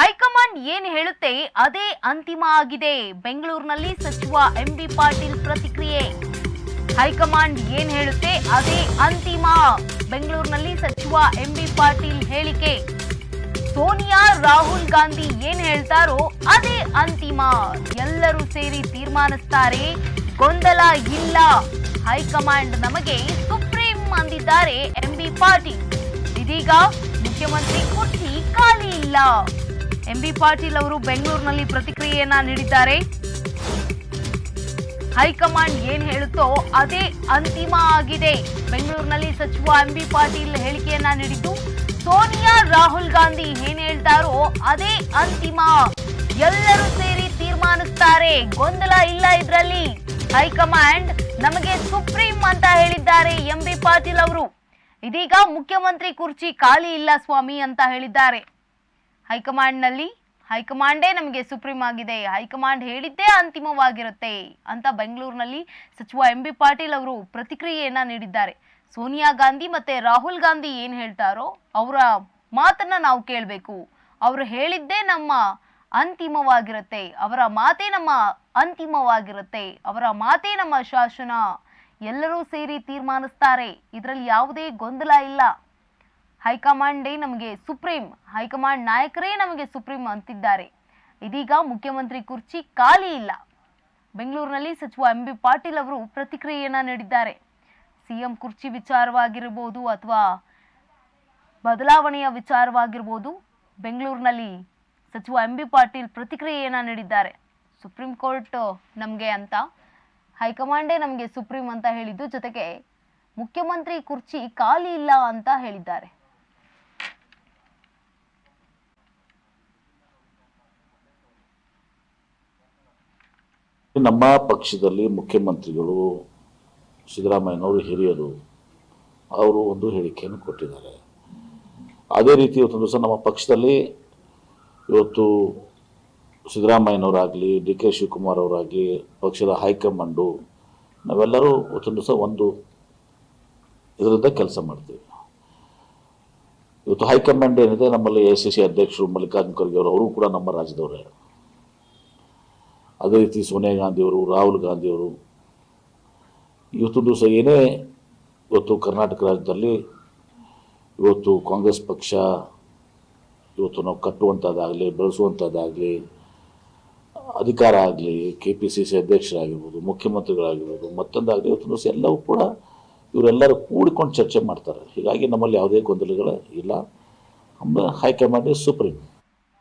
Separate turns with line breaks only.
High command ಏನ್ ಹೇಳುತ್ತೆ ಅದೇ ಅಂತಿಮ ಆಗಿದೆ. ಬೆಂಗಳೂರಿನಲ್ಲಿ ಸಚಿವ ಎಂ ಬಿ ಪಾಟೀಲ್ ಪ್ರತಿಕ್ರಿಯೆ. ಹೈಕಮಾಂಡ್ ಏನ್ ಹೇಳುತ್ತೆ ಅದೇ ಅಂತಿಮ. ಬೆಂಗಳೂರಿನಲ್ಲಿ ಸಚಿವ ಎಂ ಬಿ ಪಾಟೀಲ್ ಹೇಳಿಕೆ. ಸೋನಿಯಾ, ರಾಹುಲ್ ಗಾಂಧಿ ಏನ್ ಹೇಳ್ತಾರೋ ಅದೇ ಅಂತಿಮ. ಎಲ್ಲರೂ ಸೇರಿ ತೀರ್ಮಾನಿಸ್ತಾರೆ. ಗೊಂದಲ ಇಲ್ಲ. ಹೈಕಮಾಂಡ್ ನಮಗೆ ಸುಪ್ರೀಂ ಅಂದಿದ್ದಾರೆ ಎಂ ಬಿ ಪಾಟೀಲ್. ಇದೀಗ ಮುಖ್ಯಮಂತ್ರಿ ಕುರ್ಚಿ ಖಾಲಿ ಇಲ್ಲ. ಎಂ ಬಿ ಪಾಟೀಲ್ ಅವರು ಬೆಂಗಳೂರಿನಲ್ಲಿ ಪ್ರತಿಕ್ರಿಯೆಯನ್ನ ನೀಡಿದ್ದಾರೆ. ಹೈಕಮಾಂಡ್ ಏನ್ ಹೇಳುತ್ತೋ ಅದೇ ಅಂತಿಮ ಆಗಿದೆ. ಬೆಂಗಳೂರಿನಲ್ಲಿ ಸಚಿವ ಎಂ ಬಿ ಪಾಟೀಲ್ ಹೇಳಿಕೆಯನ್ನ ನೀಡಿದ್ದು, ಸೋನಿಯಾ ರಾಹುಲ್ ಗಾಂಧಿ ಏನ್ ಹೇಳ್ತಾರೋ ಅದೇ ಅಂತಿಮ. ಎಲ್ಲರೂ ಸೇರಿ ತೀರ್ಮಾನಿಸ್ತಾರೆ, ಗೊಂದಲ ಇಲ್ಲ ಇದರಲ್ಲಿ. ಹೈಕಮಾಂಡ್ ನಮಗೆ ಸುಪ್ರೀಂ ಅಂತ ಹೇಳಿದ್ದಾರೆ ಎಂ ಬಿ ಪಾಟೀಲ್ ಅವರು. ಇದೀಗ ಮುಖ್ಯಮಂತ್ರಿ ಕುರ್ಚಿ ಖಾಲಿ ಇಲ್ಲ ಸ್ವಾಮಿ ಅಂತ ಹೇಳಿದ್ದಾರೆ. ಹೈಕಮಾಂಡ್ನಲ್ಲಿ. ಹೈಕಮಾಂಡೇ ನಮಗೆ ಸುಪ್ರೀಂ ಆಗಿದೆ. ಹೈಕಮಾಂಡ್ ಹೇಳಿದ್ದೇ ಅಂತಿಮವಾಗಿರುತ್ತೆ ಅಂತ ಬೆಂಗಳೂರಿನಲ್ಲಿ ಸಚಿವ ಎಂ ಬಿ ಪಾಟೀಲ್ ಅವರು ಪ್ರತಿಕ್ರಿಯೆಯನ್ನ ನೀಡಿದ್ದಾರೆ. ಸೋನಿಯಾ ಗಾಂಧಿ ಮತ್ತೆ ರಾಹುಲ್ ಗಾಂಧಿ ಏನು ಹೇಳ್ತಾರೋ ಅವರ ಮಾತನ್ನ ನಾವು ಕೇಳಬೇಕು. ಅವರು ಹೇಳಿದ್ದೇ ನಮ್ಮ ಅಂತಿಮವಾಗಿರುತ್ತೆ. ಅವರ ಮಾತೇ ನಮ್ಮ ಅಂತಿಮವಾಗಿರುತ್ತೆ. ಅವರ ಮಾತೇ ನಮ್ಮ ಶಾಸನ. ಎಲ್ಲರೂ ಸೇರಿ ತೀರ್ಮಾನಿಸ್ತಾರೆ. ಇದರಲ್ಲಿ ಯಾವುದೇ ಗೊಂದಲ ಇಲ್ಲ. ಹೈಕಮಾಂಡೇ ನಮಗೆ ಸುಪ್ರೀಂ, ಹೈಕಮಾಂಡ್ ನಾಯಕರೇ ನಮಗೆ ಸುಪ್ರೀಂ ಅಂತಿದ್ದಾರೆ. ಇದೀಗ ಮುಖ್ಯಮಂತ್ರಿ ಕುರ್ಚಿ ಖಾಲಿ ಇಲ್ಲ. ಬೆಂಗಳೂರಿನಲ್ಲಿ ಸಚಿವ ಎಂ ಬಿ ಪಾಟೀಲ್ ಅವರು ಪ್ರತಿಕ್ರಿಯೆಯನ್ನ ನೀಡಿದ್ದಾರೆ. ಸಿಎಂ ಕುರ್ಚಿ ವಿಚಾರವಾಗಿರ್ಬೋದು ಅಥವಾ ಬದಲಾವಣೆಯ ವಿಚಾರವಾಗಿರ್ಬೋದು, ಬೆಂಗಳೂರಿನಲ್ಲಿ ಸಚಿವ ಎಂ ಬಿ ಪಾಟೀಲ್ ಪ್ರತಿಕ್ರಿಯೆಯನ್ನ ನೀಡಿದ್ದಾರೆ. ಸುಪ್ರೀಂ ಕೋರ್ಟ್ ನಮಗೆ ಅಂತ, ಹೈಕಮಾಂಡೇ ನಮಗೆ ಸುಪ್ರೀಂ ಅಂತ ಹೇಳಿದ್ದು, ಜೊತೆಗೆ ಮುಖ್ಯಮಂತ್ರಿ ಕುರ್ಚಿ ಖಾಲಿ ಇಲ್ಲ ಅಂತ ಹೇಳಿದ್ದಾರೆ.
ನಮ್ಮ ಪಕ್ಷದಲ್ಲಿ ಮುಖ್ಯಮಂತ್ರಿಗಳು ಸಿದ್ದರಾಮಯ್ಯನವರು ಹಿರಿಯರು ಅವರು ಒಂದು ಹೇಳಿಕೆಯನ್ನು ಕೊಟ್ಟಿದ್ದಾರೆ. ಅದೇ ರೀತಿ ಇವತ್ತೊಂದು ದಿವಸ ನಮ್ಮ ಪಕ್ಷದಲ್ಲಿ ಇವತ್ತು ಸಿದ್ದರಾಮಯ್ಯನವರಾಗಲಿ, ಡಿ ಕೆ ಶಿವಕುಮಾರ್ ಅವರಾಗಲಿ ಪಕ್ಷದ ಹೈಕಮಾಂಡು, ನಾವೆಲ್ಲರೂ ಇವತ್ತೊಂದು ದಿವಸ ಒಂದು ಇದರಿಂದ ಕೆಲಸ ಮಾಡ್ತೀವಿ. ಇವತ್ತು ಹೈಕಮಾಂಡ್ ಏನಿದೆ, ನಮ್ಮಲ್ಲಿ ಎ ಸಿ ಸಿ ಅಧ್ಯಕ್ಷರು ಮಲ್ಲಿಕಾರ್ಜುನ ಖರ್ಗೆ ಅವರು ಅವರು ಕೂಡ ನಮ್ಮ ರಾಜ್ಯದವರೇ. ಅದೇ ರೀತಿ ಸೋನಿಯಾ ಗಾಂಧಿಯವರು, ರಾಹುಲ್ ಗಾಂಧಿಯವರು. ಇವತ್ತು ದಿವಸ ಏನೇ ಇವತ್ತು ಕರ್ನಾಟಕ ರಾಜ್ಯದಲ್ಲಿ ಇವತ್ತು ಕಾಂಗ್ರೆಸ್ ಪಕ್ಷ ಇವತ್ತು ನಾವು ಕಟ್ಟುವಂಥದ್ದಾಗಲಿ, ಬೆಳೆಸುವಂಥದ್ದಾಗಲಿ, ಅಧಿಕಾರ ಆಗಲಿ ಕೆ ಪಿ ಸಿ ಸಿ ಅಧ್ಯಕ್ಷರಾಗಿರ್ಬೋದು, ಮುಖ್ಯಮಂತ್ರಿಗಳಾಗಿರ್ಬೋದು, ಮತ್ತೊಂದಾಗಲಿ ಇವತ್ತು ದಿವಸ ಎಲ್ಲವೂ ಕೂಡ ಇವರೆಲ್ಲರೂ ಕೂಡಿಕೊಂಡು ಚರ್ಚೆ ಮಾಡ್ತಾರೆ. ಹೀಗಾಗಿ ನಮ್ಮಲ್ಲಿ ಯಾವುದೇ ಗೊಂದಲಗಳು ಇಲ್ಲ. ನಮ್ಮ ಹೈಕಮಾಂಡ್ ಸುಪ್ರೀಂ.